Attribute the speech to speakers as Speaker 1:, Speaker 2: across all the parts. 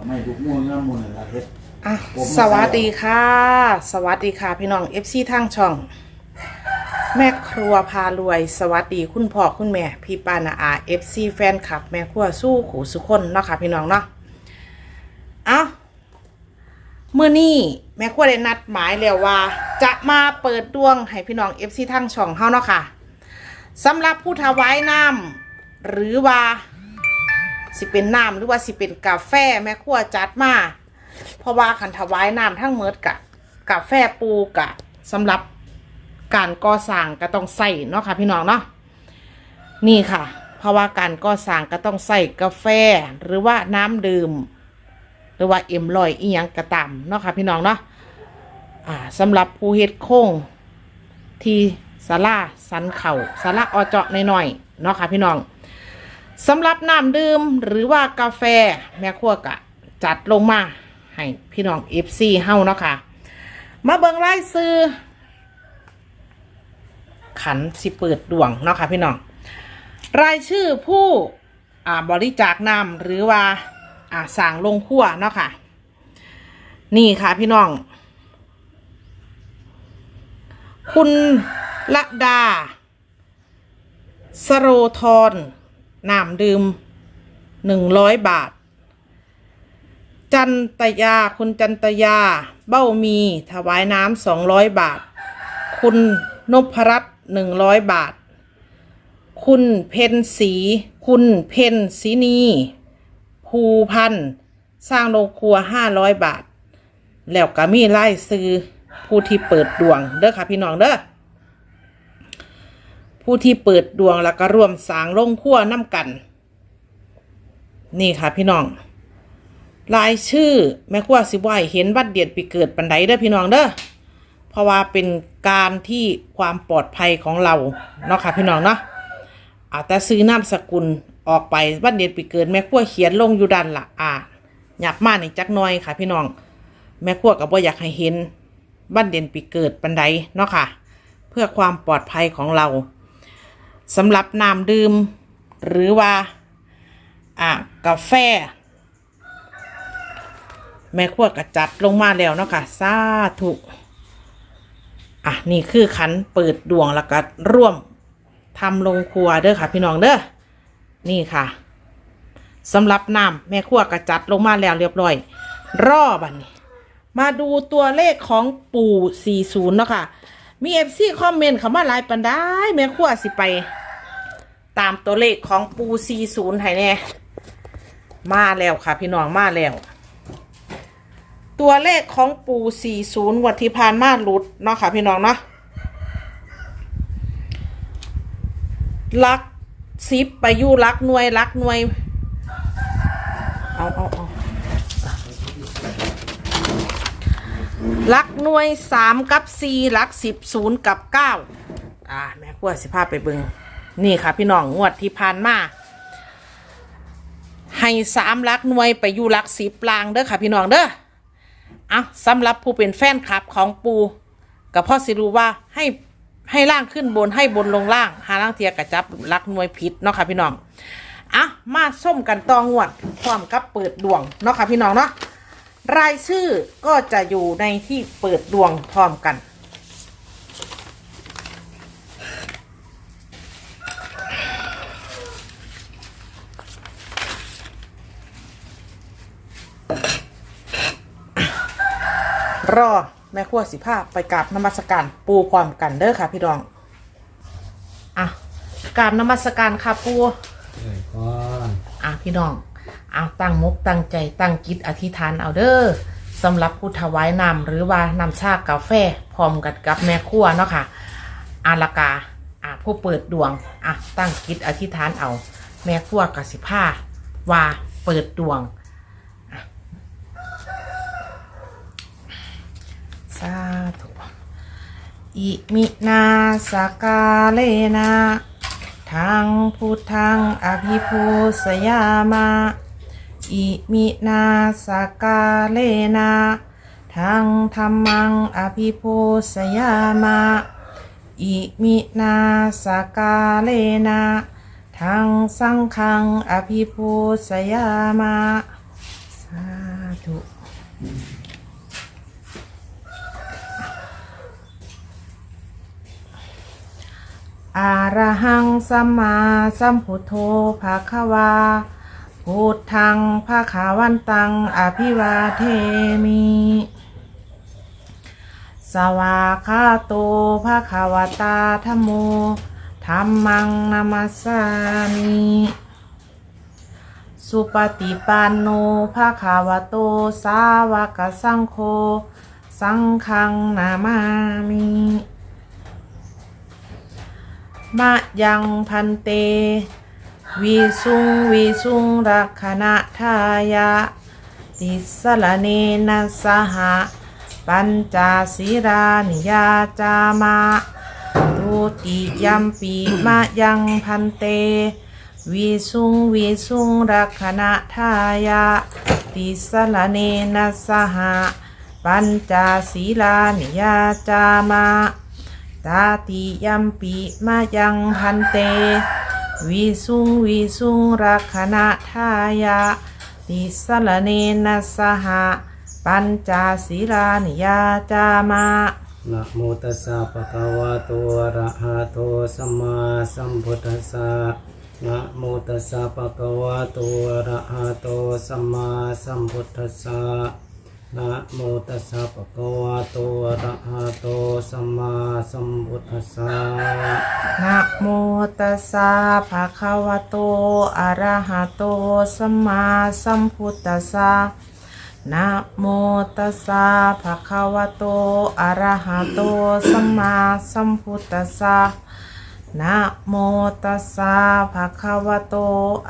Speaker 1: ทำไมทุกม่วงน้ำมูลอะไรเฮ็ด
Speaker 2: อะ
Speaker 1: ผมมา
Speaker 2: สวัสดีค่ะ สวัสดีค่ะพี่น้อง FC ทางช่อง แม่ครัวพารวย สวัสดีคุณพ่อคุณแม่ พี่ปานาอา FC แฟนคลับ แม่ครัวสู้ขู่สุคนเนาะค่ะพี่น้องเนาะเอ้าเมื่อนี้แม่ครัวได้นัดหมายแล้วว่า จะมาเปิดดวงให้พี่น้อง FC ทางช่องเฮาเนาะค่ะ สำหรับผู้ถวายน้ำหรือว่า สิเป็นน้ำหรือว่าสิเป็นกาแฟแม่ครัวจัดมาเพราะว่าขันถวายน้ำทั้งเมิดกะกาแฟปูกะสำหรับการก่อสร้างก็ต้องใส่เนาะค่ะพี่น้องเนาะนี่ค่ะ เพราะว่าการก่อสร้างก็ต้องใส่กาแฟหรือว่าน้ำดื่ม หรือว่าเอ็มลอยอีหยังกระตามเนาะค่ะพี่น้องเนาะอ่าสำหรับผู้เฮ็ดโค้งที่ศาลาสันเข่าศาลาอเจาะหน่อยๆเนาะค่ะพี่น้อง สำหรับน้ำดื่มหรือว่ากาแฟแม่ครัวกะ จัดลงมาให้พี่น้อง FC เฮาเนาะค่ะ มาเบิงรายซื้อ ขันสิเปิดดวงเนาะค่ะพี่น้อง รายชื่อผู้บริจาคนำหรือว่าสั่งลงขั้วเนาะค่ะ นี่ค่ะพี่น้อง คุณละดา สโรธร น้ำดื่มหนึ่งร้อยบาท จันตยาคุณจันตยา เบ้ามีถวายน้ำสองร้อยบาท คุณนพรัตน์หนึ่งร้อยบาท คุณเพนสี คุณเพนสีนีภูพันธ์สร้างโรงครัวห้าร้อยบาท แล้วก็มีไล่ซื้อผู้ที่เปิดดวงเด้อค่ะพี่น้องเด้อ ผู้ที่เปิดดวงแล้วก็ร่วมสางโรงครัวน้ำกัน นี่ค่ะพี่น้องรายชื่อแม่ครัวสิบ่ให้เห็นวันเดือนปีเกิดปันไดเด้อพี่น้องเด้อเพราะว่าเป็นการที่ความปลอดภัยของเราเนาะค่ะพี่น้องเนาะอาแต่ซื้อนามสกุลออกไปวันเดือนปีเกิดแม่ครัวเขียนลงอยู่ด้านละอ่าหยับมาในจักน่อยค่ะ พี่น้อง แม่ครัวก็บ่อยากให้เห็นวันเดือนปีเกิดปันไดเนาะค่ะ เพื่อความปลอดภัยของเรา สำหรับน้ำดื่ม หรือว่าอ่ากาแฟ แม่ครัวกระจัดลงมาแล้วเนาะค่ะสาธุอะนี่คือขันเปิดดวงแล้วก็ร่วมทำลงครัวเด้อค่ะ พี่น้องเด้อนี่ค่ะสำหรับน้ำแม่ครัวกระจัดลงมาแล้วเรียบร้อย รอบันนี้ มาดูตัวเลขของปู่40เนาะค่ะ มีเอฟซีคอมเมนต์เข้ามาหลายปันได้แม่ครัวสิไป ตามตัวเลขของปู40ให้แน่มาแล้วค่ะ พี่น้องมาแล้ว ตัวเลขของปู40วัที่ผ่านมาหลุดเนาะค่ะพี่น้องเนาะลักซิปไปยู่ลักหน่วยลักหน่วย เอาเอาเอา ลักหน่วยสามกับสี่ลักสิบศูนย์กับเก้าอ่าแม่กลัวสิพาไปเบิงนี่ค่ะพี่น้องงวดที่ผ่านมาให้สามลักหน่วยไปอยู่ลักสิบลางเด้อค่ะพี่น้องเด้อเอาสำหรับผู้เป็นแฟนคลับของปูกับพ่อสิรู้ว่าให้ให้ล่างขึ้นบนให้บนลงล่าง หาล่างเทียกระจับลักหน่วยผิดเนาะค่ะพี่น้องอะมาส้มกันตองวดพร้อมกับเปิดดวงเนาะค่ะพี่น้องเนาะ รายชื่อก็จะอยู่ในที่เปิดดวงพร้อมกัน รอแม่ครัวสิภาพไปกราบนมัสการปูพร้อมกันเด้อค่ะพี่น้อง อะกราบนมัสการค่ะปู
Speaker 1: เอ้ยพ่อ
Speaker 2: อะพี่น้อง อะตั้งมุกตั้งใจตั้งจิตอธิษฐานเอาเด้อสำหรับผู้ถวายนำหรือว่านำชากาแฟพร้อมกันกับแม่ครัวเนาะค่ะอาลากาอะผู้เปิดดวงอะตั้งจิตอธิษฐานเอา แม่ครัวกสิภาว่าเปิดดวงสาธุอิมินาสกาเลนะ ทางพุทธังอภิภูสยามา อิมินาสกาเลนะทางธรรมังอภิภูสยามาอิมินาสกาเลนะทางสังฆังอภิภูสยามาสาธุอารหังสัมมาสัมพุทโธภาควา พุทธังภาขาวันตัง อภิวาเทมิ สวาคาโตภาขาวตาธโมธรรมังนามัสสามิ สุปฏิปันโนภาขาวโต สาวกสังโฆ สังฆังนามามิมะยังพันเต วิสุงวิสุงรักขณะทายะติสลเนนะสหะ ปัญจศีรานิยาจามะตุติยัมปีมะยังพันเตวิสุงวิสุงรักขณะทายะติสลเนนะสหะ ปัญจศีลานิยาจามะตาติยัมปีมายังพันเต วิสุงวิสุงรักขณะทายะติสลเนนะสหะปัญจศีลานิยาจามะ
Speaker 3: นะโมตัสสะภะคะวะโตอะระหะโตสัมมาสัมพุทธัสสะนะโมตัสสะภะคะวะโตอะระหะโตสัมมาสัมพุทธัสสะ นะโมตัสสะภะคะวะโตอะระหะโตสัมมาสัมพุทธัสสะ
Speaker 2: นะโมตัสสะภะคะวะโตอะระหะโตสัมมาสัมพุทธัสสะนะโมตัสสะภะคะวะโตอะระหะโตสัมมาสัมพุทธัสสะ นะโมตัสสะภะคะวะโต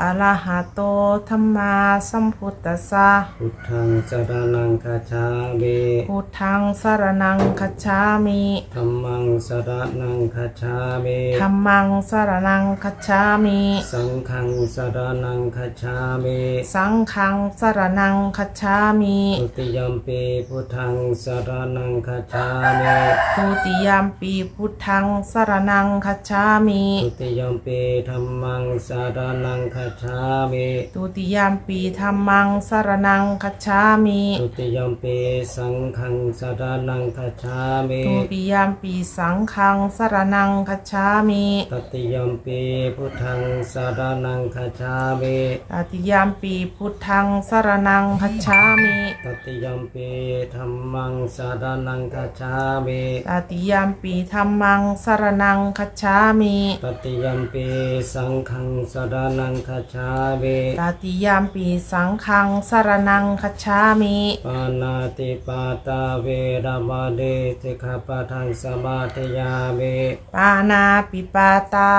Speaker 2: อะระหะโตธัมมาสัมพุทธัสสะ
Speaker 3: พุทธังสรณังคัจฉามิ
Speaker 2: พุทธังสรณังคัจฉามิ
Speaker 3: ธัมมังสรณังคัจฉามิ
Speaker 2: ธัมมังสรณังคัจฉามิ
Speaker 3: สังฆังสรณังคัจฉามิ
Speaker 2: สังฆังสรณังคัจฉามิ
Speaker 3: ทุติยมปีพุทธังสรณังคัจฉามิ
Speaker 2: ทุติยามปีพุทธังสรณังคัจฉามิ
Speaker 3: ทุติยมปีธรรมังสรณังคัจฉามิ
Speaker 2: ทุติยามปีธัมมังสรณังคัจฉามิ
Speaker 3: ทุติยมปีสังฆังสรณังคัจฉามิ
Speaker 2: ทุติยามปีสังฆังสรณังคัจฉามิ
Speaker 3: ตติยมปีพุทธังสรณังคัจฉามิ
Speaker 2: ตติยามปีพุทธังสรณังคัจฉามิ
Speaker 3: ตติยมปีธรรมังสรณังคัจฉามิ
Speaker 2: ตติยามปีธัมมังสรณังคัจฉามิ
Speaker 3: ตติยมปีสังฆังสรณังคัจฉามิ
Speaker 2: ตติยามปีสังฆังสรณังคัจฉามิ
Speaker 3: ปานาติปาตาเวรมณีสิกขาปะทังสมาธิยามิ
Speaker 2: ปานาปิปาตา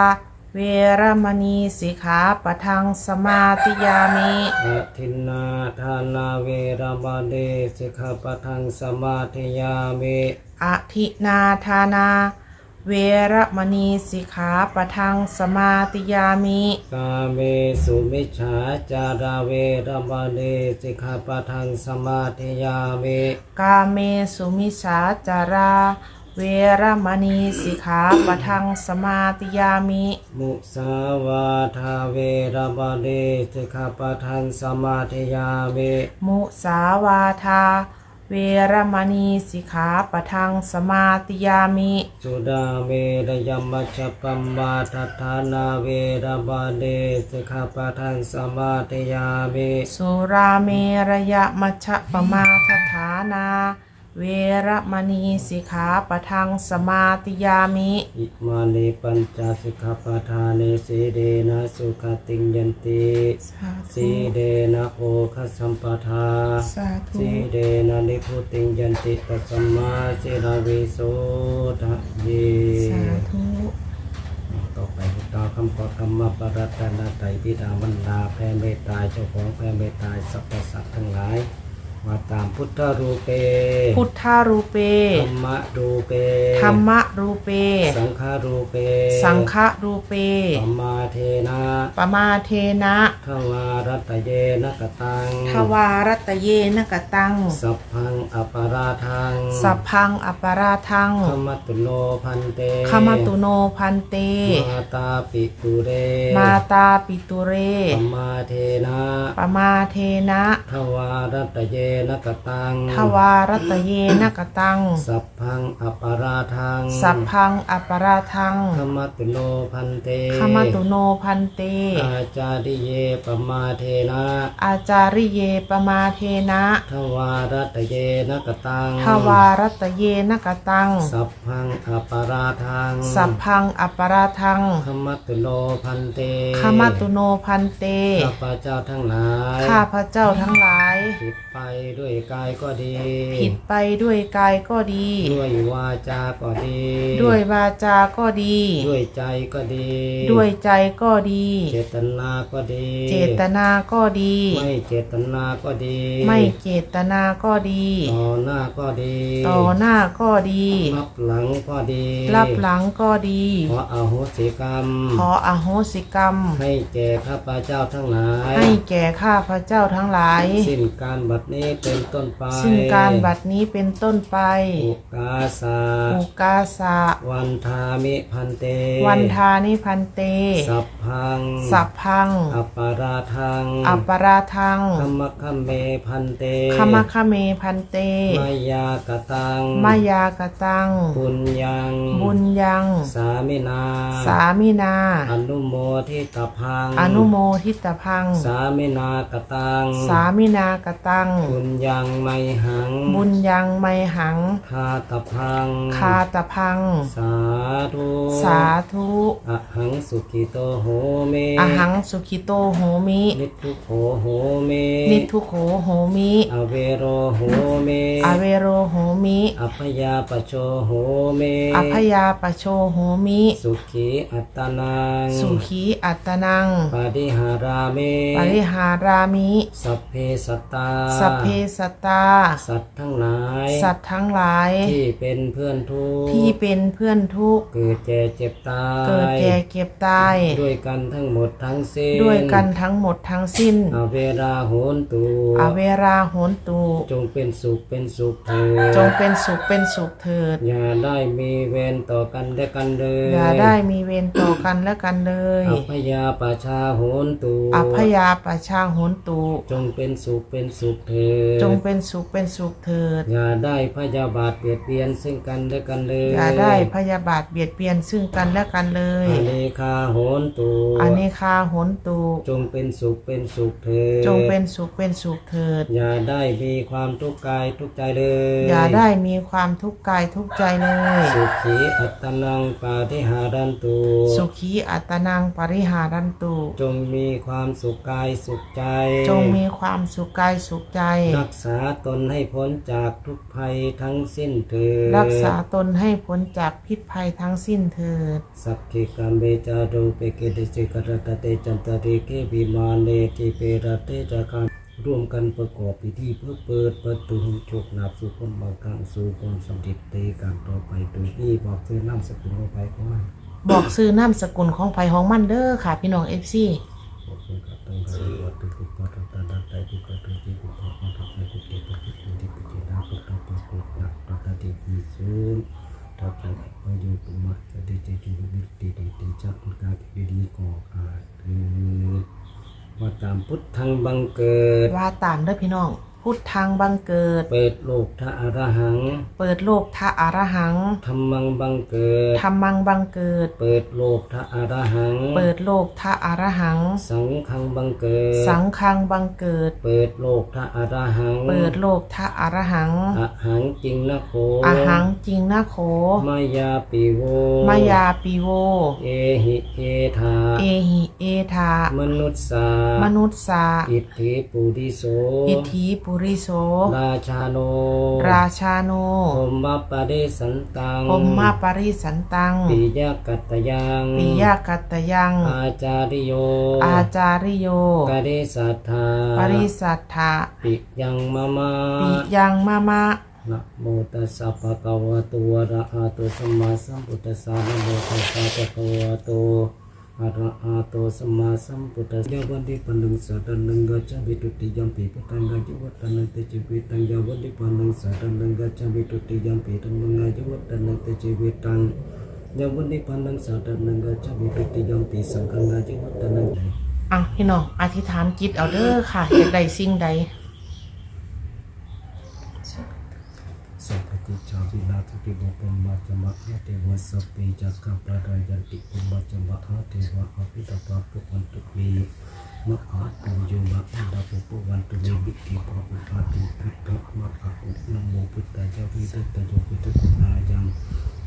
Speaker 2: เวรมณีสิกขาปะทังสมาธิยามิ
Speaker 3: อะทินนาทานาเวรมณีสิกขาปะทังสมาธิยามิ
Speaker 2: อธินาทานา เวรมณีสิกขาปะทังสมาธิยามิ
Speaker 3: กาเมสุมิจฉาจารา เวรมณีสิกขาปะทังสมาธิยามิ
Speaker 2: กาเมสุมิชาจาราเวรมณีสิกขาปะทังสมาธิยามิ
Speaker 3: มุสาวาทาเวรมณีสิกขาปะทังสมาธิยามิ
Speaker 2: มุสาวาทา เวรมณีสิกขาปะทังสมาธิยามิ
Speaker 3: สุดาเมรยมัชฌปปมาทัฏฐานาเวรมณีสิกขาปะทังสมาธิยามิ
Speaker 2: สุราเมรยมัชฌปมาทฐานา เวรมณีสิกขาปะทังสมาธิยามิ
Speaker 3: อิมานิปัญจสิกขาปทานิสีเดนะสุขติงยันติ
Speaker 2: สา
Speaker 3: สี
Speaker 2: ธุ
Speaker 3: เดนะโอคัสสัมปทา
Speaker 2: สาธุ
Speaker 3: สีเดนะนิพุติงยันติตัสสมมาสิราวิโสทะเย
Speaker 2: สาธุ
Speaker 3: ต่อไปพุทธาคำขอธรรมปรัตนาไตรบิดามันดาแผ่เมตตาเจ้าของแผ่เมตตาสรรพสัตว์ทั้งหลาย ว่าตามพุทธรูเป
Speaker 2: พุทธารูเป
Speaker 3: ธรรมรูเป
Speaker 2: ธรรมรูเป
Speaker 3: สังฆรูเป
Speaker 2: สังฆรูเป
Speaker 3: ปมาเทนะ
Speaker 2: ปมาเทนะ
Speaker 3: ทวารัตเยนะกตัง
Speaker 2: ทวารัตเยนกตัง
Speaker 3: สัพพังอปาราทัง
Speaker 2: สัพพังอปาราทัง
Speaker 3: ขมัตตุโนพันเต
Speaker 2: ขมตุโนพันเต
Speaker 3: มาตาปิตุเร
Speaker 2: มาตาปิตุเร
Speaker 3: ปมาเทนะ
Speaker 2: ปมาเทนะ
Speaker 3: ทวารัตเยนะกตัง
Speaker 2: ทวารัตเยนกตัง
Speaker 3: สัพพังอปาราทัง
Speaker 2: สัพพังอปาราทัง
Speaker 3: ขมัตตุโนพันเต
Speaker 2: ขมตุโนพันเต
Speaker 3: อาจาริเยปมาเทนะ
Speaker 2: อาจาริเยปมาเทนะ
Speaker 3: ทวารัตเยนะกตัง
Speaker 2: ทวารัตเยนกตัง
Speaker 3: สัพพังอปาราทัง
Speaker 2: สัพพังอปาราทัง
Speaker 3: ขมัตตุโนพันเต
Speaker 2: ขมตุโนพันเต
Speaker 3: ข้าพเจ้าทั้งหลาย
Speaker 2: ข้าพระเจ้าทั้งหลาย
Speaker 3: ผิดไปด้วยกายก็ดี
Speaker 2: ผิดไปด้วยกายก็ดี
Speaker 3: ด้วยวาจาก็ดี
Speaker 2: ด้วยวาจาก็ดี
Speaker 3: ด้วยใจก็ดี
Speaker 2: ด้วยใจก็ดี
Speaker 3: เจตนาก็ดี
Speaker 2: เจตนาก็ดี
Speaker 3: ไม่เจตนาก็ดี
Speaker 2: ไม่เจตนาก็ดี
Speaker 3: ต่อหน้าก็ดี
Speaker 2: ต่อหน้าก็ดี
Speaker 3: รับหลังก็ดี
Speaker 2: รับหลังก็ดี
Speaker 3: ขออโหสิกรรม
Speaker 2: ขออโหสิกรรม
Speaker 3: ให้แก่ข้าพเจ้าทั้งหลาย
Speaker 2: ให้แก่ข้าพระเจ้าทั้งหลาย
Speaker 3: สิ้นการบัดนี้เป็นต้นไป
Speaker 2: ซึ่งการบัดนี้เป็นต้นไป
Speaker 3: อุกาสา
Speaker 2: อุกาสะ
Speaker 3: วันทามิพันเต
Speaker 2: วันทานิพันเต
Speaker 3: สัพพัง
Speaker 2: สัพพัง
Speaker 3: อปาราทัง
Speaker 2: อัปปาราทัง
Speaker 3: ธรรมคัมเมพันเต
Speaker 2: ขมะคะเมพันเต
Speaker 3: มายากตัง
Speaker 2: มายากตัง
Speaker 3: บุญยัง
Speaker 2: บุญยัง
Speaker 3: สามินา
Speaker 2: สามินา
Speaker 3: อนุโมทิตพัง
Speaker 2: อนุโมทิตพัง
Speaker 3: สามินากตัง
Speaker 2: สามินากตัง
Speaker 3: บุญยังไมหัง
Speaker 2: บุญยังไมหัง
Speaker 3: คาตพัง
Speaker 2: คาตพัง
Speaker 3: สาธุ
Speaker 2: สาธุ
Speaker 3: อะหังสุกิโตโหเม
Speaker 2: อหังสุขิโตโหมิ
Speaker 3: นิทุโขโหเม
Speaker 2: นิทุโขโหมิ
Speaker 3: อเวโรโหเม
Speaker 2: อเวโรโหมิ
Speaker 3: อัพยาปโชโหเม
Speaker 2: อพยาปโชโหมิ
Speaker 3: สุขีอัตตนัง
Speaker 2: สุขีอัตตนัง
Speaker 3: ปาริหาราเม
Speaker 2: ปริหารามิ
Speaker 3: สัพเพสัตตา
Speaker 2: สัพเพสตตา
Speaker 3: สัตว์ทั้งหลาย
Speaker 2: สัตว์ทั้งหลาย
Speaker 3: ที่เป็นเพื่อนทุกข์
Speaker 2: ที่เป็นเพื่อนทุกข์
Speaker 3: เกิดแก่เจ็บตาย
Speaker 2: เกิดแก่เก็บตาย
Speaker 3: ด้วยกันทั้งหมดทั้งสิ้น
Speaker 2: ด้วยกันทั้งหมดทั้งสิ้น
Speaker 3: อาเวราโหนตุ
Speaker 2: อเวราโหนตู
Speaker 3: จงเป็นสุขเป็นสุขเถิด
Speaker 2: จงเป็นสุขเป็นสุขเถิด
Speaker 3: อย่าได้มีเวรต่อกันและกันเลย
Speaker 2: อย่าได้มีเวรต่อกันและกันเลย
Speaker 3: อัพยาปชาโหนตุ
Speaker 2: อัพยาประชาโหนตู
Speaker 3: จงเป็นสุขเป็นสุขเถิด
Speaker 2: จงเป็นสุขเป็นสุขเถิด
Speaker 3: อย่าได้พยาบาทเบียดเบียนซึ่งกันและกันเลย
Speaker 2: อย่าได้พยาบาทเบียดเบียนซึ่งกันและกันเลย
Speaker 3: อเนคาโหนตุ
Speaker 2: อเนคาโหนตู
Speaker 3: จงเป็นสุขเป็นสุขเถิด
Speaker 2: จงเป็นสุขเป็นสุขเถิด
Speaker 3: อย่าได้มีความทุกข์กายทุกข์ใจเลย
Speaker 2: อย่าได้มีความทุกข์กายทุกข์ใจเลย
Speaker 3: สุขีอัตตนังปาทิหารันตุ
Speaker 2: สุขีอัตนังปริหารันตุ
Speaker 3: จงมีความสุขกายสุขใจ
Speaker 2: จงมีความสุขกายสุขใจ
Speaker 3: รักษาตนให้พ้นจากทุกภัยทั้งสิ้นเถิด
Speaker 2: รักษาตนให้พ้นจากพิษภัยทั้งสิ้นเถิด
Speaker 3: สัพพิกัมเบจารุเปเกเดสิกรตเตจันตริเกวิมาเนติเปรตเตจักรร่วมกันประกอบพิธีเพื่อเปิดประตูโชคนาภสู่คนบางครั้งสู่คนสำเร็จเตการต่อไปโดยที่บอกเพื่อน้ำสกุลไปก็ไม่
Speaker 2: บอกซื้อนามสกุลของไผของมันเด้อค่ะ พี่น้องเอฟซี
Speaker 3: บอกเพื่อกับตั้งใจวัดตุกุปะตันตันตันใจกุกะตุจิกุปะตันตันใจกุเกตุจิกุติปุจินาปุตตะปุกุนักตัตติ ปิสุทัพจักพยุตุมะจะได้เจจุบิติเดติจักพุกากิดีกออาคือว่าตามพุทธังบังเกิด
Speaker 2: ว่าตามเด้อพี่น้อง พุทธังบังเกิด
Speaker 3: เปิดโลกทะอรหัง
Speaker 2: เปิดโลกทะอารหัง
Speaker 3: ธรรมังบังเกิด
Speaker 2: ธรรมังบังเกิด
Speaker 3: เปิดโลกทะอรหัง
Speaker 2: เปิดโลกทะอารหัง
Speaker 3: สังฆังบังเกิด
Speaker 2: สังฆังบังเกิด
Speaker 3: เปิดโลกทะอรหัง
Speaker 2: เปิดโลกทะอารหัง
Speaker 3: อะหังจริงนะโค
Speaker 2: อาหังจริงนะโข
Speaker 3: มายาปิโว
Speaker 2: มายาปิโว
Speaker 3: เอหิเอธา
Speaker 2: เอหิเอธาม
Speaker 3: นุษสาม
Speaker 2: นุษย์สา
Speaker 3: อิทธิปุริโส
Speaker 2: อิทธิปุริโส
Speaker 3: ราชาโน
Speaker 2: ราชาโน
Speaker 3: พมมปะเดสันตัง
Speaker 2: พมมาปริสันตัง
Speaker 3: ปิยกัตตยัง
Speaker 2: ปิยากัตตยัง
Speaker 3: อาจาริโย
Speaker 2: อาจาริโย
Speaker 3: กะเดสัทธา
Speaker 2: ปริสัทธา
Speaker 3: ปิยังมะมะ
Speaker 2: ปิยังมะมะ
Speaker 3: นะโมตัสสะภะคะวะโตอะระหะโตสัมมาสัมพุทธัสสะนะโมตัสสะภะคะวะโต อะระหะโตสัมมาสัมพุทธัสสะยาวันติปันนังสัตตังนังกัจจามิตุติยัมปิพุทธังกัจจวัตตังเตจิวิตังยาวันติปันนังสัตตังนังกัจจามิตุติยัมปิธัมมังกัจจวัตตังเตจิวิตังยาวันติปันนังสัตตังนังกัจจามิตุติยัมปิสังฆังกัจจวัตตัง
Speaker 2: อะพี่น้องอธิษฐานจิตเอาเด้อค่ะอยากได้สิ่งใด
Speaker 3: สัพพ ติจาวินาทติบุปมัจจมะหะเทวะสัพเพจักขปะรายันติอุมัจจมะหะเทวะอภิตปะปุวันตุเมมะอาตุโยมะอันดาปุปวันตุเมบิกิปะปุปะติพุทธมะอะอุนะโมพุทธายะวิตตโยวิตกุณายัง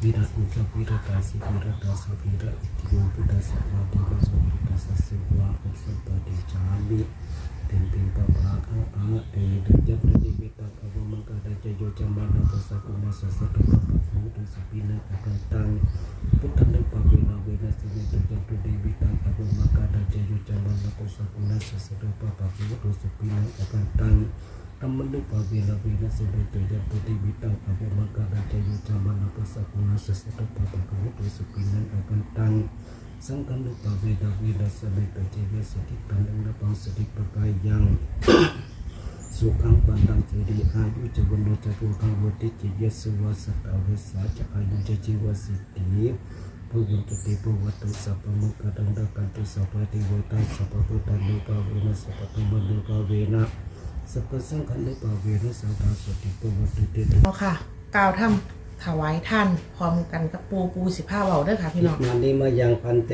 Speaker 3: วิรัตอุจวิรัตาสิวิรัตาสวิรัตติโยพุทธสัพพะติโกโสพุทธสัสสิวะอุสัพพะติจามิ tempa paaka a e daja pradipita kavamaka daja yochamana pasakuma sasatuma pasudu supina kakantang putanda pavena wena sine daja pradipita kavamaka daja yochamana pasakuma sasatuma pasudu supina kakantang Tamanu pavena wena sine daja pradipita kavamaka daja yochamana pasakuma sasatuma pasudu supina kakantang สังกันลุปะเวดาวิลาสเบตเจเวสติตันดังนปังสติปกายยังสุขังปันตังเจดีอายุจะวันโนจะภูทังวติจิยสวาสตอเวสาจะอายุจะจีวสิทธิภวันตุติภวตุสัพพมุขตังดากันตุสัพพะเทวตาสัพพะพุทธังลุปะเวนะสัพพะธรรมังลุปะเวนะสัพพะสังฆังลุปะเวนะสังฆาสติภวตุเตตุ
Speaker 2: เอาค่ะกล่าวทำ ถวายท่านพร้อมกันกับปูปูสิผ้าเบาเด้อค่ะพี่น้อง
Speaker 3: นานิมายังพันเต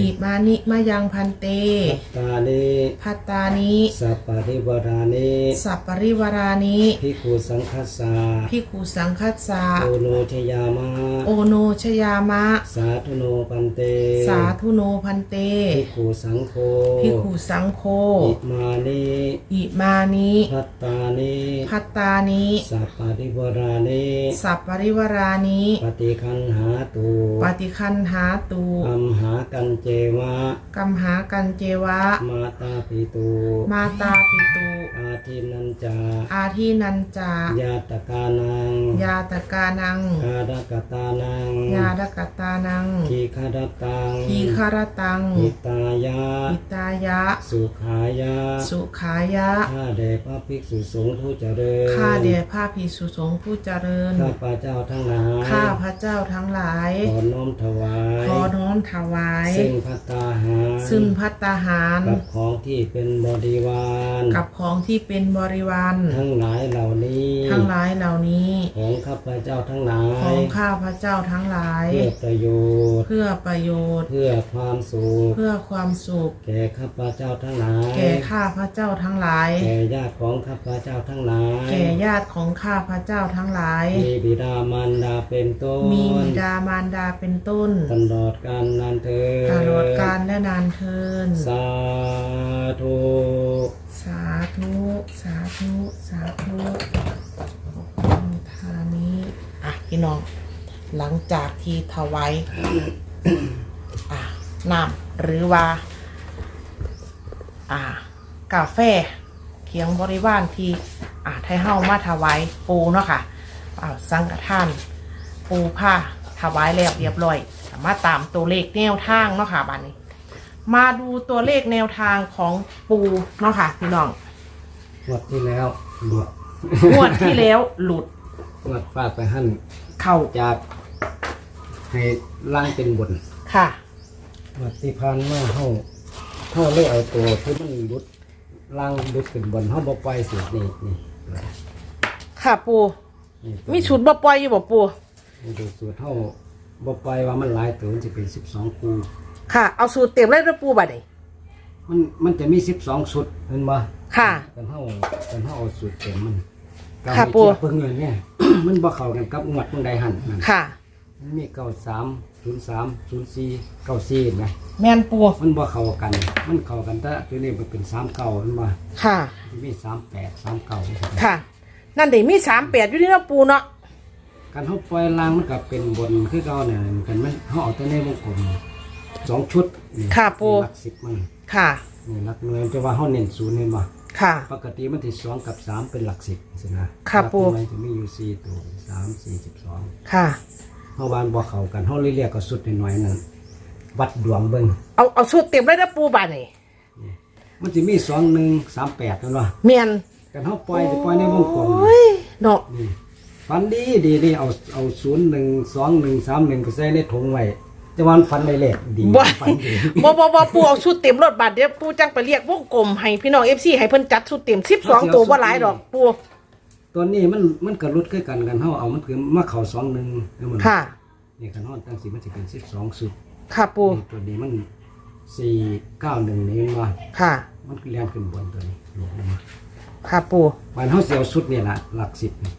Speaker 2: อีมานิมายังพันเต
Speaker 3: ตานิ
Speaker 2: พัตตานิ
Speaker 3: สัปปะริวารานิ
Speaker 2: สัปปริวารานิ
Speaker 3: ภิกขุสังคัสสา
Speaker 2: พิกขุสังคัสสา
Speaker 3: โอโนชยามะ
Speaker 2: โอโนชยามะ
Speaker 3: สาธุโนปันเต
Speaker 2: สาธุโนพันเต
Speaker 3: ภิกขุสังโฆ
Speaker 2: พิกขุสังโฆ
Speaker 3: อิมานิ
Speaker 2: อิมานิ
Speaker 3: พัตตานิ
Speaker 2: พัตตานิ
Speaker 3: สัปปะริวารานิ
Speaker 2: สัปปริวารานิ
Speaker 3: ปฏิคันหาตุ
Speaker 2: ปฏิคันหาตู
Speaker 3: อัมหากันเจวะ
Speaker 2: กัมหากันเจวะ
Speaker 3: มาตาปิตุ
Speaker 2: มาตาปิตู
Speaker 3: อาทินันจา
Speaker 2: อาทินันจา
Speaker 3: ญาตกานัง
Speaker 2: ยาตกานัง
Speaker 3: กาดกตานัง
Speaker 2: ยาดกตานัง
Speaker 3: ทีคารตัง
Speaker 2: ทีคารตัง
Speaker 3: หิตายะ
Speaker 2: ปิตายะ
Speaker 3: สุขายะ
Speaker 2: สุขายะ
Speaker 3: ข้าแด่พระภิกษุสงฆ์ผู้เจริญ
Speaker 2: ข้าเดชพระภิกษุสงฆ์ผู้เจริญ
Speaker 3: ข้าพระเจ้าทั้งหลาย
Speaker 2: ข้าพระเจ้าทั้งหลาย
Speaker 3: ขอน้อมถวาย
Speaker 2: ขอน้อมถวาย
Speaker 3: ซึ่งพัตตาหาร
Speaker 2: ซึ่งพัตตาหาร
Speaker 3: กับของที่เป็นบริวาร
Speaker 2: กับของที่เป็นบริวาร
Speaker 3: ทั้งหลายเหล่านี้
Speaker 2: ทั้งหลายเหล่านี้
Speaker 3: ของข้าพระเจ้าทั้งหลา
Speaker 2: ขอยงข้าพระเจ้าทั้งหลาย
Speaker 3: เพื่อประโยชน์
Speaker 2: เพื่อประโยชน์
Speaker 3: เพื่อความสุข
Speaker 2: เพื่อความสุข
Speaker 3: แก่ข้าพระเจ้าทั้งหลาย
Speaker 2: แก่ข้าพระเจ้าทั้งหลาย
Speaker 3: แก่ญาติของข้าพระเจ้าทั้งหลาย
Speaker 2: แก่ญาติของข้าพระเจ้าทั้งหลาย
Speaker 3: มีบิดามารดาเป็นต้น
Speaker 2: มีบิดามารดาเป็นต้น
Speaker 3: ตลอดกาลนานเธอญ
Speaker 2: ตลอดกาลและนานเทิน
Speaker 3: สาธุ
Speaker 2: สาธุ สาธุ สาธุขอบคุณทานี้ อะพี่น้อง หลังจากที่ถวาย อะน้ำหรือว่า อ่ากาแฟเคียงบริวารที่อ่าไทยเฮามาถวายปูเนาะค่ะ อ่าสังฆทาน ปูผ้าถวายแล้วเรียบร้อยมาตามตัวเลขแนวทางเนาะค่ะบัดนี้ มาดูตัวเลขแนวทางของปูเนาะค่ะพี่น้อง
Speaker 3: งวดที่แล้วหลุด
Speaker 2: งวดที่แล้วหลุด
Speaker 3: งวดฟาดไปหั่น
Speaker 2: เข่า
Speaker 3: จากให้ล่างเป็นบน
Speaker 2: ค่ะ
Speaker 3: งวดที่ผ่านมาเฮาเฮาเลยเอาตัวที่มันหลุดล่างหลุดเป็นบนเฮาบ่ปล่อยสินี่นี่
Speaker 2: ค่ะปู
Speaker 3: นี่ตัว
Speaker 2: มีชุดบ่ปล่อยอยู่บ่ปู
Speaker 3: นี่ดูสูตรเฮาบ่ปล่อยว่ามันหลายตัวมันสิเป็น12คู่
Speaker 2: ค่ะ เอาสูตรเต็มเลยเด้อปูบัดนี้
Speaker 3: มันมันจะมี12ชุดเห็นบ่
Speaker 2: ค่ะ
Speaker 3: กันเฮากันเฮาเอาสูตรเต็มมัน
Speaker 2: ค่ะ
Speaker 3: กา
Speaker 2: ปู่
Speaker 3: เทียบเพิ่งเงินเนี่ย มันบ่เข้ากันกับงวดเพิ่งใดหั่นนั่น
Speaker 2: ค่ะ
Speaker 3: มันมีเก้าสามศูนย์สามศูนย์สี่เก้าสี่ไหม
Speaker 2: แม่นปู
Speaker 3: มันบ่เข้ากัน มันเข้ากันแต่ตัวนี้มันเป็นสามเก้ามันว่า
Speaker 2: ค่ะ
Speaker 3: มันมีสามแปดสามเก้า
Speaker 2: ค่ะ นั่นเด็มีสามแปดอยู่ที่เนาะปูเนาะ
Speaker 3: การเขาปล่อยล่างมันก็เป็นบนคือเก่าเนี่ยกันมันเขาเอาตัวนี้วงกลมสองชุดนี่
Speaker 2: ค่ะปู
Speaker 3: หลักสิบมัน
Speaker 2: ค่ะ
Speaker 3: นี่หลักหน่วยจะว่าเขาเน้นศูนย์เห็นบ่
Speaker 2: ค่ะ
Speaker 3: ปกติมันที่สองกับสามเป็นหลักสิบสินะ
Speaker 2: ค่ะปู่
Speaker 3: หลักหน่วยจะมีอยู่สี่ตัวสามสี่สิบสอง
Speaker 2: ค่ะ
Speaker 3: เมื่อวานบ่เข้ากันเขาเลยเรียกก็สุดหน่อยๆนั่นวัดดวงเบิ่ง
Speaker 2: เอาเอาชุดเต็มเลยนะปูบานนี่
Speaker 3: มันจะมีสองหนึ่งสามแปดนั่นวะ
Speaker 2: เมียน
Speaker 3: กันเขาปล่อยจะปล่อยในวงกลม
Speaker 2: โอ้ยเนาะ
Speaker 3: นี่ฟันดีดีนี่เอาเอาศูนย์หนึ่งสองหนึ่งสามหนึ่งก็ใส่ในถุงไว้แต่วามันฟันได้เลขดี
Speaker 2: บ่
Speaker 3: ฟันดี
Speaker 2: บ่บ่บ่ปูเอาชุดเต็มรถบาทเดี๋ยวปูจังไปเรียกวงกลมให้พี่น้อง FC ให้เพิ่นจัดชุดเต็ม12ตัวบ่หลายดอกปู
Speaker 3: ตัวนี้มันมันกระลุดคือกันกันเขาเอามันคือมาเข่าสองหนึ่งแล้วมัน
Speaker 2: ค่ะ
Speaker 3: นี่กันเขาตั้งสีมันจะเป็นสิบสองสุด
Speaker 2: ค่ะปู
Speaker 3: นี่ตัวนี้มันสี่เก้าหนึ่งนี่ว่า
Speaker 2: ค่ะ
Speaker 3: มันเรียนขึ้นบนตัวนี้ลงมา
Speaker 2: ค่ะปู
Speaker 3: มันเขาเสียวสุดเนี่ยละหลักสิบนี่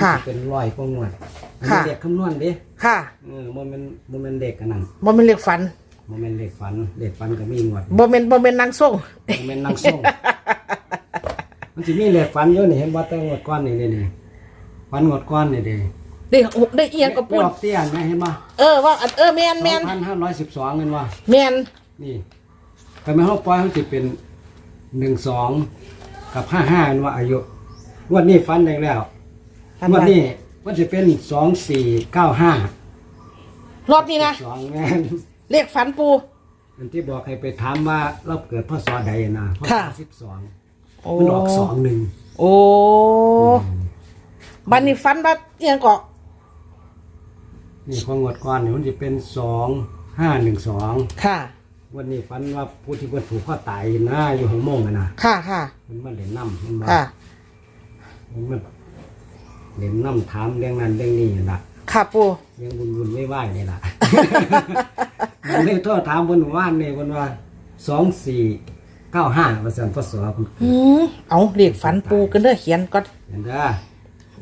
Speaker 2: ค่ะ
Speaker 3: มันจเป็นร้อยกว่างวดอันนี้
Speaker 2: ค่ะ
Speaker 3: เด็กคำนวณเด้
Speaker 2: ค่ะ
Speaker 3: เออโมเมนโมเมนเด็กกันนั่น
Speaker 2: บ่แม่นเรียกฝัน
Speaker 3: โมเมนเด็กฝันเด็กฝันก็มีงวด
Speaker 2: บ่แม่นบ่แม่นนางส่ง
Speaker 3: โมเมนนางส่งมันจะมีเด็กฝันเยอะนี่เห็นว่าแต่งวดก้อนนี่นี่นี่ฝันงวดก้อนนี่เด้
Speaker 2: ได้ได้เอียงกับ
Speaker 3: ไป
Speaker 2: ปู
Speaker 3: ออกเตี้ยนไหมเห็นป่ะ
Speaker 2: เออว่าอันเออแม่น
Speaker 3: สอ
Speaker 2: แม่น
Speaker 3: งพันห้าร้อยสิบสองเงินว่า
Speaker 2: แม่น
Speaker 3: นี่แต่ไม่เขาปล่อยเขาจะเป็นหนึ่งสอง กับห้าห้าเงินว่าอายุงวดนี้ฟันได้แล้วงวดนี้มันจะเป็นสองสี่เก้าห้าร
Speaker 2: อบนี้นะ
Speaker 3: สองแม่น
Speaker 2: เรียกฝันปู
Speaker 3: อันที่บอกให้ไปถามว่าเราเกิดพศใดนะพศ
Speaker 2: ค่ะ
Speaker 3: สิบสอง
Speaker 2: โอ้
Speaker 3: มันออกสองหนึ่ง
Speaker 2: โอ้บัดนี้ฝันว่าเอียงก็
Speaker 3: นี่พองวดก่อนเนี่ยมันจะเป็นสองห้าหนึ่งสอง
Speaker 2: ค่ะ
Speaker 3: วันนี้ฝันว่าผู้ที่เพิ่นผูกข้อตายนะอยู่หัวโมงอะนะ
Speaker 2: ค่ะค่ะ
Speaker 3: มันมาเล่นน้ำมันมา
Speaker 2: ค่ะ
Speaker 3: มันมาเล่นน้ำถามเรื่องนั้นเรื่องนี้น่ะ
Speaker 2: ค่ะปู
Speaker 3: ยังบุญบุญไม่ไหวนี่ล่ะมันเลยโทษถามเพิ่นว่านนี่เพิ่นว่าสองสี่เก้าห้าเปอร์เซ็นต์พศเพิ่น
Speaker 2: อืมเอาเรียกฝันปูกันเด้อเขียนก่อน
Speaker 3: เห็นเด้อ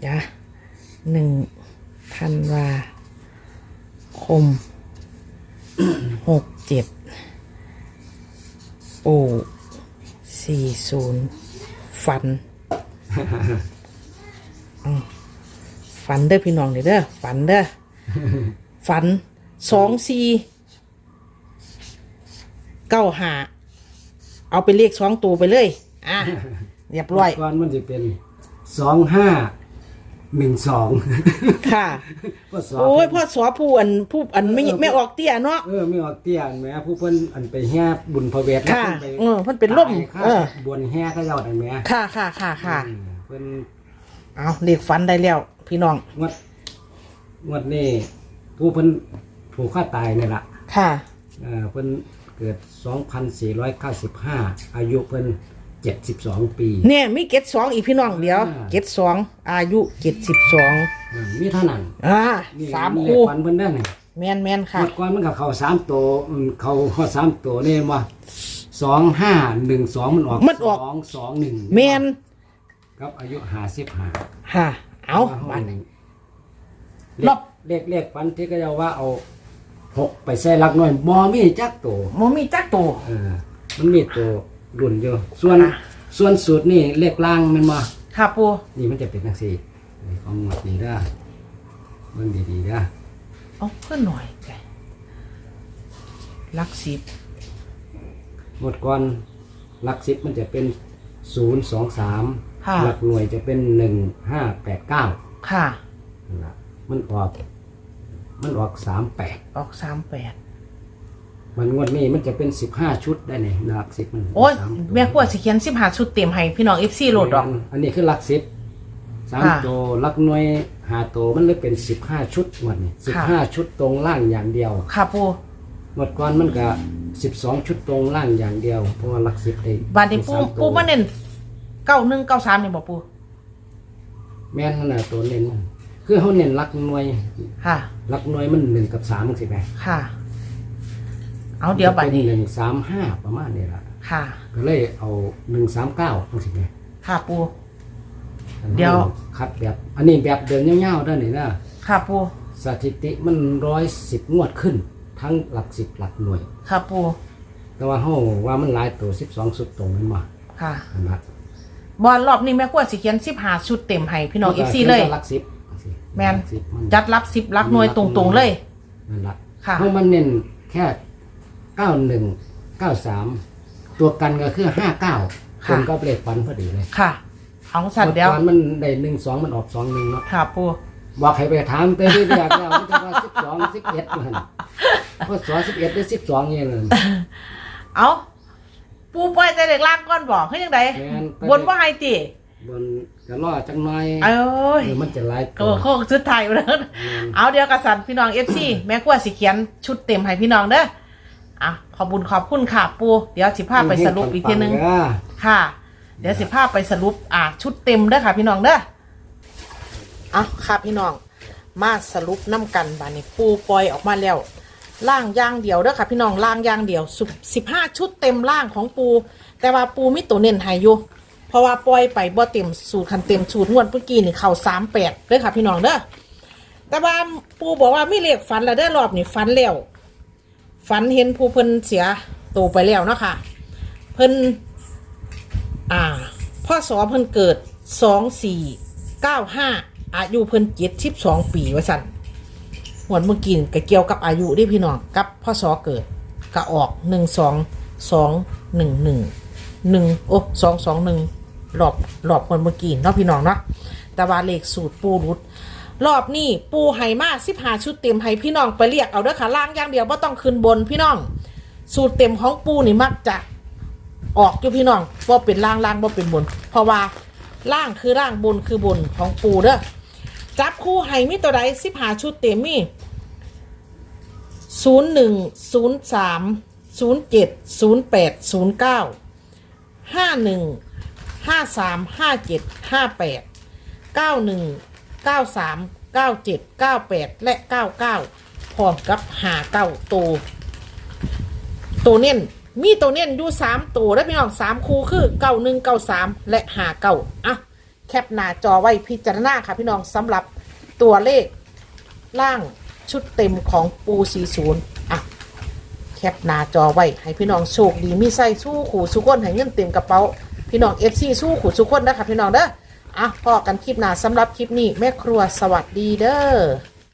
Speaker 2: อย่าหนึ่งธันวาคม หกเจ็ด โอ้สี่ศูนย์ฝันอืมฝันเด้อพี่น้องเด้อเด้อฝันเด้อ ฝันสองสี่เก้าหาเอาไปเลขสองตัวไปเลย อะ เรียบร้อย
Speaker 3: ก่อนมันจะเป็นสองห้า หนึ่งสอง
Speaker 2: ค่ะ
Speaker 3: พศ
Speaker 2: โอ้ยพ่อสอผู้อันผู้อันไม่ไม่ออกเตี้ยเนาะ
Speaker 3: เออไม่ออกเตี้ยแหม่ผู้เพิ่นอันไปแห่บุญพระเวท
Speaker 2: ค่ะ
Speaker 3: เพิ่นไป
Speaker 2: เออเพิ่นเป็นล่ม
Speaker 3: ตายค่า
Speaker 2: เออ
Speaker 3: บวนแห่เขาเจ้าได้แหม่
Speaker 2: ค่ะค่ะค่ะค่ะ
Speaker 3: อืมเพิ่น
Speaker 2: เอาเรียกฝันได้แล้ว พี่น้อง
Speaker 3: งวดงวดนี้ผู้เพิ่นผูกคอตายนี่ล่ะ
Speaker 2: ค่ะ
Speaker 3: เออเพิ่นเกิด 2495 อายุเพิ่น 72ปี
Speaker 2: เนี่ยมีเกตสองอีกพี่น้องเดียว
Speaker 3: อ่า
Speaker 2: เกตสองอายุเจ็ดสิบสอง
Speaker 3: อืมมีเท่านั้น
Speaker 2: อ่า
Speaker 3: นี่
Speaker 2: สาม
Speaker 3: เลข
Speaker 2: คู่
Speaker 3: ฟันเพิ่นได้นี่
Speaker 2: แมนแมน
Speaker 3: ง
Speaker 2: ค่ะ
Speaker 3: วดก่อนมันก็เข้า3ตัวอืมเข้าฮอด3ตัวนี่ว่า2512มันออก
Speaker 2: มันออก
Speaker 3: 221
Speaker 2: แมน
Speaker 3: ครับอายุ55
Speaker 2: ค่ะเอาบัด
Speaker 3: เล
Speaker 2: ร
Speaker 3: ข
Speaker 2: อบ
Speaker 3: เลขเลขฟันที่ก็จะว่าเอาหกไปใส่หลักหน่วยบ่มีจักตัว
Speaker 2: โมมีจักโตว
Speaker 3: เออมันมีตัว รุ่นอยู่ส่วน
Speaker 2: อะ
Speaker 3: ส่วนสูตรนี่เลขล่างแมันมา
Speaker 2: ค่ะปู
Speaker 3: นี่มันจะเป็นจังซี่นี่ของหมดนี้เด้อเบิ่งดีๆเด้อ
Speaker 2: เอาเพื่อนหน่อยแกลักสิบ
Speaker 3: หมดก่อนหลักสิบมันจะเป็นศูนย์สองสาม
Speaker 2: ค่ะ
Speaker 3: หลักหน่วยจะเป็นหนึ่งห้าแปดเก้า
Speaker 2: ค่ะ
Speaker 3: มันออก มันออกสามแปด
Speaker 2: ออกสามแปด
Speaker 3: มันงวดนี้มันจะเป็นสิบห้าชุดได้เนี่ยหลักสิบมัน
Speaker 2: โอ้ย
Speaker 3: สาตัว
Speaker 2: แม่ขวดสิเขียนสิบหาชุดเต็มให้พี่น้องเอฟซีโหลดดอก
Speaker 3: อันนี้คือหลักสิบสาม
Speaker 2: ค่ะ
Speaker 3: ตัวหลักหน่วยหาตัวมันเลยเป็นสิบห้าชุดงวดนี้สิบ
Speaker 2: ค่ะ
Speaker 3: ห้าชุดตรงล่างอย่างเดียว
Speaker 2: ค่ะปู
Speaker 3: หมดก่อนมันก็สิบสองชุดตรงล่างอย่างเดียว เพราะว่าหลักสิบได้
Speaker 2: บานนี้ปู
Speaker 3: สมตัว
Speaker 2: ปูมาเน้นเก้าหนึ่งเก้าสามนี่บอกปู
Speaker 3: แม่นนั่นน่ะตัวเน้นมันคือเขาเน้นหลักหน่วย
Speaker 2: ค่ะ
Speaker 3: หลักหน่วยมันหนึ่งกับสามสิไหม
Speaker 2: ค่ะ เอาเดี๋ยวบัดนี้
Speaker 3: หนึ่งสามห้าประมาณนี้ละ
Speaker 2: ค่ะ
Speaker 3: ก็เลยเอาหนึ่งสามเก้าสิไหม
Speaker 2: ค่ะปู เดี๋ยว
Speaker 3: คัดแบบ อันนี้แบบเดินเงาวๆได้หนินะ
Speaker 2: ค่ะปู
Speaker 3: คสถิติมันร้อยสิบงวดขึ้น ทั้งหลักสิบหลักหน่วย
Speaker 2: ค่ะปู
Speaker 3: แต่ว่าเฮาว่ามันหลายตัวสิบสองสุดตรงนั้นมา
Speaker 2: ค่ะ
Speaker 3: อันนั้น
Speaker 2: บอลรอบนี้แม่ครัวสิเขียนสิบหาชุดเต็มให้พี่น้องเอฟซีเลย
Speaker 3: หลักสิบ
Speaker 2: แมน
Speaker 3: หลักสิบน
Speaker 2: จัดรับสิบรับหน่วยตรงๆเลย
Speaker 3: นั่นละ
Speaker 2: ค่ะ
Speaker 3: เพราะมันเน้นแค่ เก้าหนึ่งเก้าสามตัวกันก็คือห้าเก้าตรงกับเลขฟันพอดีเลย
Speaker 2: ค่ะ เอาสัตว์เดียว
Speaker 3: ตอนมันได้หนึ่งสองมันออกสองหนึ่งเนาะ
Speaker 2: ค่ะปู
Speaker 3: บอกให้ไปถามแต่ที่เรียกแล้วมันจะว่าสิบสองสิบเอ็ดมันพอสอสิบเอ็ดหรือสิบสองเนี่ยเลย
Speaker 2: เอาปูปล่อยใจเด็กล่างก้อนบอกให้ยังไง
Speaker 3: แม่นไป
Speaker 2: บนว่าไฮติ
Speaker 3: บนจะล่อจังหน่อย
Speaker 2: เอ้ย
Speaker 3: หรือมันจะไล่
Speaker 2: โอ้โหชุดไทยไปเลยเอาเดียวกับสันพี่น้องเอฟซีแม่ครัวสิเขียนชุดเต็มให้พี่น้องเด้อ อะขอบคุญขอบคุณค่ะปูเดี๋ยวสิพาไปสรุปอีกทีนึง
Speaker 3: เด้อ
Speaker 2: ค่ะ เดี๋ยวสิภาพไปสรุปอะชุดเต็มเด้อค่ะ พี่น้องเด้ออะค่ะพี่น้อง มาสรุปน้ำกันบานี้ปูปล่อยออกมาแล้วล่างอย่างเดียวเด้อค่ะพี่น้องล่างอย่างเดียวสิบห้าชุดเต็มล่างของปู แต่ว่าปูมิตัวเน้นให้อยู่เพราะว่าปล่อยไปบ่เต็มสูตรคันเต็มสูตรงวดเมื่อกี้นี่เข่าสามแปดเด้อค่ะพี่น้องเด้อแต่ว่าปูบอกว่ามีเลขฝันแล้วเด้อรอบนี่ฝันแล้ว ฝันเห็นผู้เพิ่นเสียตัวไปแล้วเนาะค่ะ เพิ่นอ่าพ่อสอเพิ่นเกิดสองสี่เก้าห้าอายุเพิ่นเจ็ดสิบสองปีว่าสันหวนเมื่อกี้ก็เกี่ยวกับอายุเด้พี่น้องกับพ่อสอเกิดก็ออกหนึ่งสองสองหนึ่งหนึ่งหนึ่งโอ้สองสองหนึ่งรอบรอบคนเมื่อกี้เนาะพี่น้องเนาะแต่ว่าเลขสูตรปูรุด รอบนี้ปูไห่มาสิบหาชุดเต็มให้พี่น้องไปเรียกเอาเด้อค่ะล่างอย่างเดียวว่าต้องขึ้นบนพี่น้อง สูตรเต็มของปูนี่มักจะออกอยู่พี่น้องว่าเป็นล่างล่างว่าเป็นบน เพราะว่าล่างคือล่างบนคือบนของปูเด้อจับคู่ให้มีตัวใดสิบหาชุดเต็มมีศูนย์หนึ่งศูนย์สามศูนย์เจ็ดศูนย์แปดศูนย์เก้าห้าหนึ่งห้าสามห้าเจ็ดห้าแปดเก้าหนึ่ง เก้าสามเก้าเจ็ดเก้าแปดและเก้าเก้าพร้อมกับหาเก้าตัวตัวเน้นมีตัวเน้นอยู่สามตัวแล้วพี่น้องสามคู่คือเก้าหนึ่งเก้าสามและหาเก้าอะแคปหน้าจอไว้พิจารณาค่ะพี่น้องสำหรับตัวเลขล่างชุดเต็มของปู40อะแคปหน้าจอไว้ให้พี่น้องโชคดีมีไส้สู้ขู่สุกคนให้เงินเต็มกระเป๋าพี่น้อง FC สู้ขู่สุกคนนะคะพี่น้องเด้อ อะพอกันคลิปหน้าสำหรับคลิปนี้แม่ครัวสวัสดีเด้อ